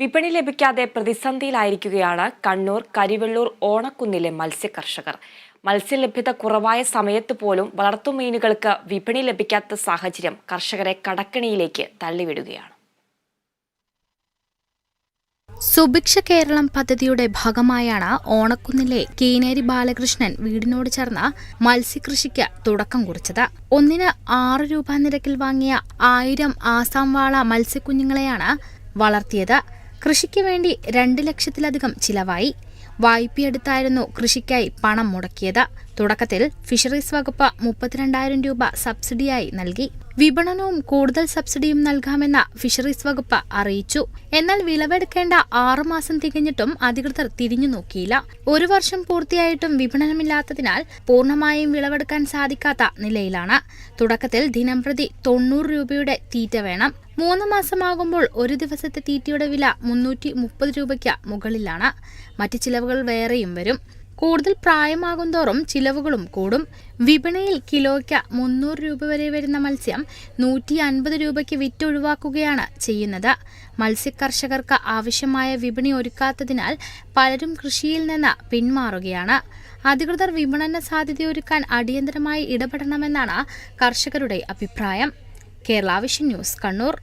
വിപണി ലഭിക്കാതെ പ്രതിസന്ധിയിലായിരിക്കുകയാണ് കണ്ണൂർ കരിവെള്ളൂർ ഓണക്കുന്നിലെ മത്സ്യകർഷകർ. മത്സ്യലഭ്യത കുറവായ സമയത്ത് പോലും വളർത്തുമീനുകൾക്ക് വിപണി ലഭിക്കാത്ത സാഹചര്യം കർഷകരെ കടക്കണിയിലേക്ക് തള്ളിവിടുകയാണ്. സുഭിക്ഷ കേരളം പദ്ധതിയുടെ ഭാഗമായാണ് ഓണക്കുന്നിലെ കീനേരി ബാലകൃഷ്ണൻ വീടിനോട് ചേർന്ന മത്സ്യകൃഷിക്ക് തുടക്കം കുറിച്ചത്. ഒന്നിന് ആറ് രൂപ നിരക്കിൽ വാങ്ങിയ ആയിരം ആസാം വാള മത്സ്യക്കുഞ്ഞുങ്ങളെയാണ് വളർത്തിയത്. കൃഷിക്ക് വേണ്ടി രണ്ട് ലക്ഷത്തിലധികം ചിലവായി. വായ്പയെടുത്തായിരുന്നു കൃഷിക്കായി പണം മുടക്കിയത്. തുടക്കത്തിൽ ഫിഷറീസ് വകുപ്പ് മുപ്പത്തിരണ്ടായിരം രൂപ സബ്സിഡിയായി നൽകി. വിപണനവും കൂടുതൽ സബ്സിഡിയും നൽകാമെന്ന് ഫിഷറീസ് വകുപ്പ് അറിയിച്ചു. എന്നാൽ വിളവെടുക്കേണ്ട ആറുമാസം തികഞ്ഞിട്ടും അധികൃതർ തിരിഞ്ഞു നോക്കിയില്ല. ഒരു വർഷം പൂർത്തിയായിട്ടും വിപണനമില്ലാത്തതിനാൽ പൂർണമായും വിളവെടുക്കാൻ സാധിക്കാത്ത നിലയിലാണ്. തുടക്കത്തിൽ ദിനംപ്രതി തൊണ്ണൂറ് രൂപയുടെ തീറ്റ വേണം. മൂന്ന് മാസമാകുമ്പോൾ ഒരു ദിവസത്തെ തീറ്റയുടെ വില മുന്നൂറ്റി മുപ്പത് രൂപയ്ക്ക് മുകളിലാണ്. മറ്റ് ചിലവുകൾ വേറെയും വരും. കൂടുതൽ പ്രായമാകുന്തോറും ചിലവുകളും കൂടും. വിപണിയിൽ കിലോയ്ക്ക് മുന്നൂറ് രൂപ വരെ വരുന്ന മത്സ്യം നൂറ്റി അൻപത് രൂപയ്ക്ക് വിറ്റൊഴിവാക്കുകയാണ് ചെയ്യുന്നത്. മത്സ്യകർഷകർക്ക് ആവശ്യമായ വിപണി ഒരുക്കാത്തതിനാൽ പലരും കൃഷിയിൽ നിന്ന് പിന്മാറുകയാണ്. അധികൃതർ വിപണന സാധ്യതയൊരുക്കാൻ അടിയന്തരമായി ഇടപെടണമെന്നാണ് കർഷകരുടെ അഭിപ്രായം. Kerala vision news Kannur.